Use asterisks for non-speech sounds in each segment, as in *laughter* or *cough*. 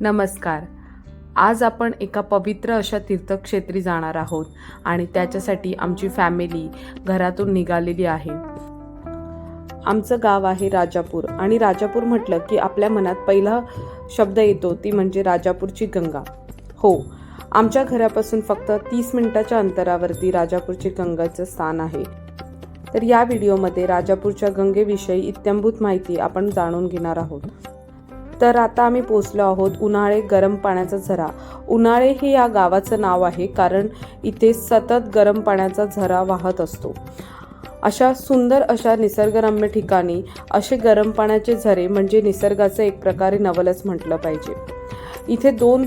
नमस्कार. आज आपण एका पवित्र अशा तीर्थक्षेत्री जाणार आहोत आणि त्याच्यासाठी आमची फॅमिली घरातून निघालेली आहे. आमचं गाव आहे राजापूर आणि राजापूर म्हटलं की आपल्या मनात पहिला शब्द येतो ती म्हणजे राजापूरची गंगा. हो आमच्या घरापासून फक्त तीस मिनिटाच्या अंतरावरती राजापूरची गंगाचं स्थान आहे. तर या व्हिडिओमध्ये राजापूरच्या गंगेविषयी इत्यंभूत माहिती आपण जाणून घेणार आहोत. तर आता आम्ही पोचलो आहोत उन्हाळे गरम पाण्याचा झरा. उन्हाळे हे या गावाचं नाव आहे कारण इथे सतत गरम पाण्याचा झरा वाहत असतो. अशा सुंदर अशा निसर्गरम्य ठिकाणी असे गरम पाण्याचे झरे म्हणजे निसर्गाचं एक प्रकारे नवलच म्हटलं पाहिजे. इथे दोन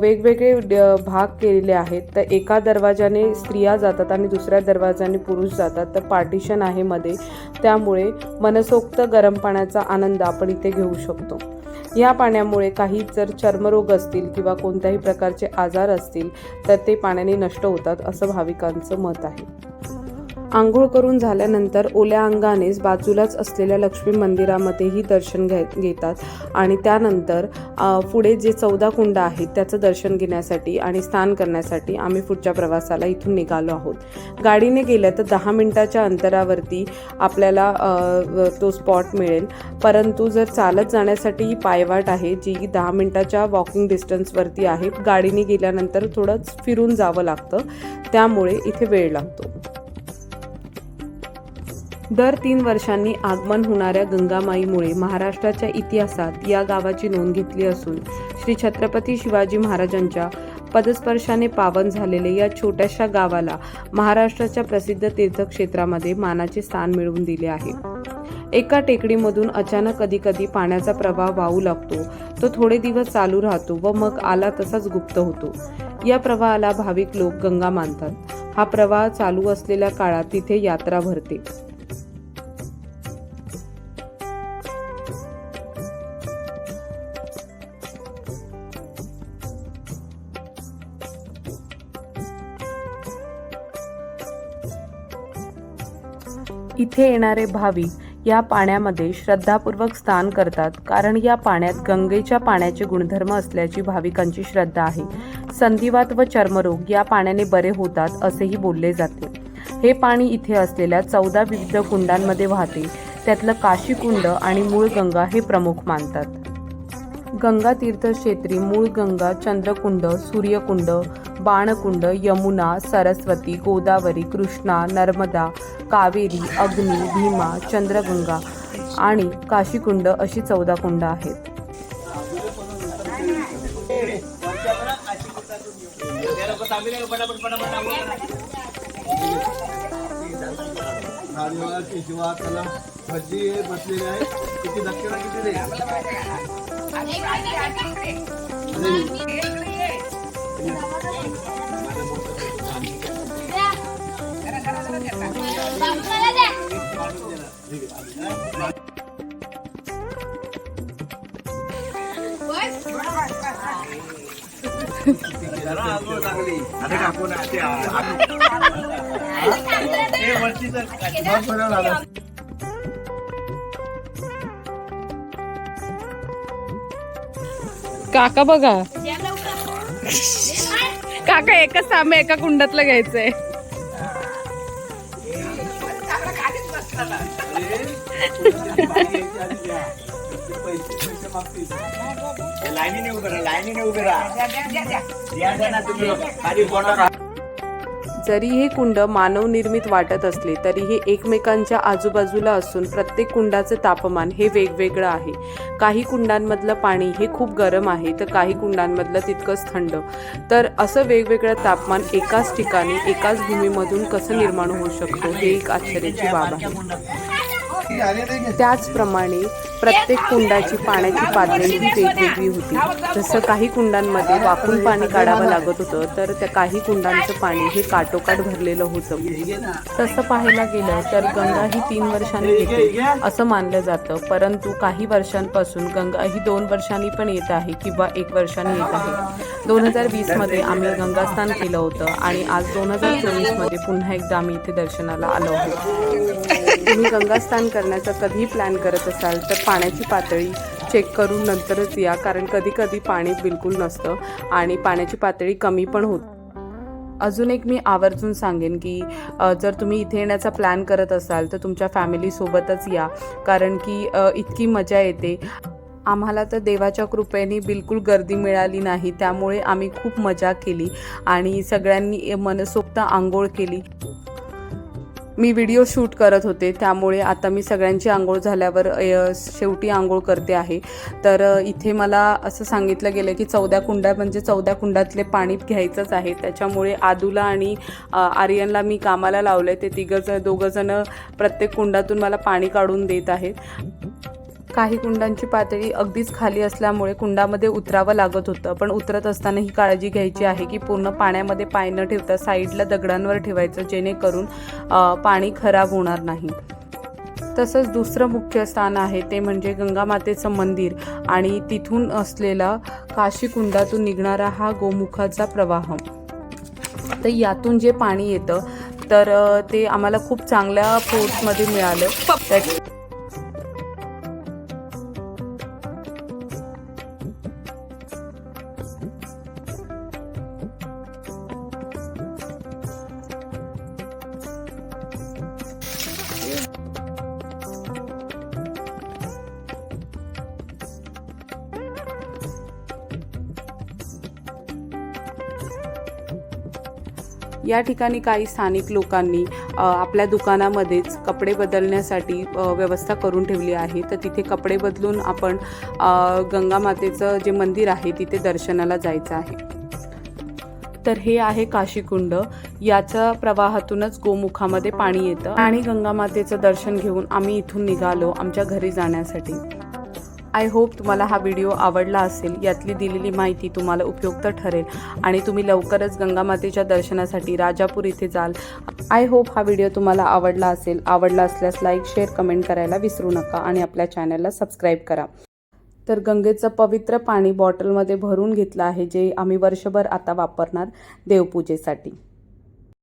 वेगवेगळे ड- भाग केलेले आहेत. तर एका दरवाजाने स्त्रिया जातात आणि दुसऱ्या दरवाजाने पुरुष जातात. तर पार्टिशन आहे मध्ये. त्यामुळे मनसोक्त गरम पाण्याचा आनंद आपण इथे घेऊ शकतो. या पाण्यामुळे काही जर चर्मरोग असतील किंवा कोणत्याही प्रकारचे आजार असतील तर ते पाण्याने नष्ट होतात असं भाविकांचं मत आहे. आंघोळ करून झाल्यानंतर ओल्या अंगानेच बाजूलाच असलेल्या लक्ष्मी मंदिरामध्येही दर्शन घे घेतात. आणि त्यानंतर पुढे जे चौदा कुंड आहेत त्याचं दर्शन घेण्यासाठी आणि स्नान करण्यासाठी आम्ही पुढच्या प्रवासाला इथून निघालो आहोत. गाडीने गेलं तर दहा मिनिटाच्या अंतरावरती आपल्याला तो स्पॉट मिळेल. परंतु जर चालत जाण्यासाठी ही पायवाट आहे जी दहा मिनिटाच्या वॉकिंग डिस्टन्सवरती आहे गाडीने गेल्यानंतर थोडंच फिरून जावं लागतं. त्यामुळे इथे वेळ लागतो. दर तीन वर्षांनी आगमन होणाऱ्या गंगामाईमुळे महाराष्ट्राच्या इतिहासात या गावाची नोंद घेतली असून श्री छत्रपती शिवाजी महाराजांच्या पदस्पर्शाने पावन झालेले या छोट्याशा गावाला महाराष्ट्राच्या प्रसिद्ध तीर्थक्षेत्रामध्ये मानाचे स्थान मिळवून दिले आहे. एका टेकडीमधून अचानक कधी कधी पाण्याचा प्रवाह वाहू लागतो तो थोडे दिवस चालू राहतो व मग आला तसाच गुप्त होतो. या प्रवाहाला भाविक लोक गंगा मानतात. हा प्रवाह चालू असलेल्या काळात तिथे यात्रा भरते. इथे येणारे भाविक या पाण्यामध्ये श्रद्धापूर्वक स्नान करतात कारण या पाण्यात गंगेच्या पाण्याचे गुणधर्म असल्याची भाविकांची श्रद्धा आहे. संधिवात व चर्मरोग या पाण्याने बरे होतात असेही बोलले जाते. हे पाणी इथे असलेल्या चौदा विविध कुंडांमध्ये वाहते. त्यातलं काशी कुंड आणि मूळ गंगा हे प्रमुख मानतात. गंगा तीर्थक्षेत्री मूळ गंगा चंद्रकुंड सूर्यकुंड बाणकुंड यमुना सरस्वती गोदावरी कृष्णा नर्मदा कावेरी अग्नी भीमा चंद्रगंगा आणि काशीकुंड अशी चौदा कुंड आहेत. शिवा भजी आहे किती दक्षिणा किती अरे काकू ना ते काका बघा. *laughs* काका एकच सामे एका कुंडातलं घ्यायचंय. लाईनीने उभे राहा लाईनीने उभे राहा. जरी हे कुंड मानवनिर्मित वाटत असले तरी हे एकमेकांच्या आजूबाजूला असून प्रत्येक कुंडाचे तापमान हे वेगवेगळं आहे. काही कुंडांमधलं पाणी हे खूप गरम आहे तर काही कुंडांमधलं तितकंच थंड. तर असं वेगवेगळं तापमान एकाच ठिकाणी एकाच भूमीमधून कसं निर्माण होऊ शकतो हे एक आश्चर्याची बाब आहे. त्याचप्रमाणे प्रत्येक कुंडाची पाण्याची पातळी ही वेगवेगळी होती. जसं काही कुंडांमध्ये वाकून पाणी काढावं लागत होतं तर त्या काही कुंडांचं पाणी हे काटोकाट भरलेलं होतं. तसं पाहायला गेलं तर गंगा ही तीन वर्षांनी येते असं मानलं जातं. परंतु काही वर्षांपासून गंगा ही दोन वर्षांनी पण येत आहे किंवा एक वर्षांनी येत आहे. दोन हजार वीसमध्ये आम्ही गंगास्नान केलं होतं आणि आज दोन हजार चोवीसमध्ये पुन्हा एकदा आम्ही इथे दर्शनाला आलो आहोत. तुम्ही गंगास्नान करण्याचा कधीही प्लॅन करत असाल तर पाण्याची पातळी चेक करून नंतरच या कारण कधी कधी पाणी बिलकुल नसतं आणि पाण्याची पातळी कमी पण होत. अजून एक मी आवर्जून सांगेन की जर तुम्ही इथे येण्याचा प्लॅन करत असाल तर तुमच्या फॅमिलीसोबतच या कारण की इतकी मजा येते. आम्हाला तर देवाच्या कृपेने बिलकुल गर्दी मिळाली नाही त्यामुळे आम्ही खूप मजा केली आणि सगळ्यांनी मनसोक्त आंघोळ केली. मी व्हिडिओ शूट करत होते. त्यामुळे आता मी सगळ्यांची आंघोळ झाल्यावर शेवटी आंघोळ करते आहे. तर इथे मला असं सांगितलं गेलं की चौदा कुंड्या म्हणजे चौदा कुंडातले पाणी घ्यायचंच आहे. त्याच्यामुळे आदूला आणि आर्यनला मी कामाला लावले ते तिघं जण दोघं जण प्रत्येक कुंडातून मला पाणी काढून देत आहेत. काही कुंडांची पातळी अगदीच खाली असल्यामुळे कुंडामध्ये उतरावं लागत होतं. पण उतरत असताना ही काळजी घ्यायची आहे की पूर्ण पाण्यामध्ये पाय न ठेवता साईडला दगडांवर ठेवायचं जेणेकरून पाणी खराब होणार नाही. तसंच दुसरं मुख्य स्थान आहे ते म्हणजे गंगामातेचं मंदिर आणि तिथून असलेला काशी कुंडातून निघणारा हा गोमुखाचा प्रवाह. तर यातून जे पाणी येतं तर ते आम्हाला खूप चांगल्या फोर्समध्ये मिळालं. त्या- या ठिकाणी काही स्थानिक लोकांनी आपल्या दुकानामध्येच कपडे बदलण्यासाठी व्यवस्था करून ठेवली आहे. तर तिथे कपडे बदलून आपण गंगामातेचं जे मंदिर आहे तिथे दर्शनाला जायचं आहे. तर हे आहे काशीकुंड. याच्या प्रवाहातूनच गोमुखामध्ये पाणी येतं आणि गंगामातेचं दर्शन घेऊन आम्ही इथून निघालो आमच्या घरी जाण्यासाठी. आय होप तुम्हाला हा व्हिडिओ आवडला असेल. यातली दिलेली माहिती तुम्हाला उपयुक्त ठरेल. आणि तुम्ही लवकरच गंगामातेच्या दर्शनासाठी राजापूर इथे जाल. आय होप हा व्हिडिओ तुम्हाला आवडला असेल. आवडला असल्यास लाईक शेअर कमेंट करायला विसरू नका आणि आपल्या चॅनलला सबस्क्राईब करा. तर गंगेचं पवित्र पाणी बॉटलमध्ये भरून घेतलं आहे जे आम्ही वर्षभर आता वापरणार देवपूजेसाठी.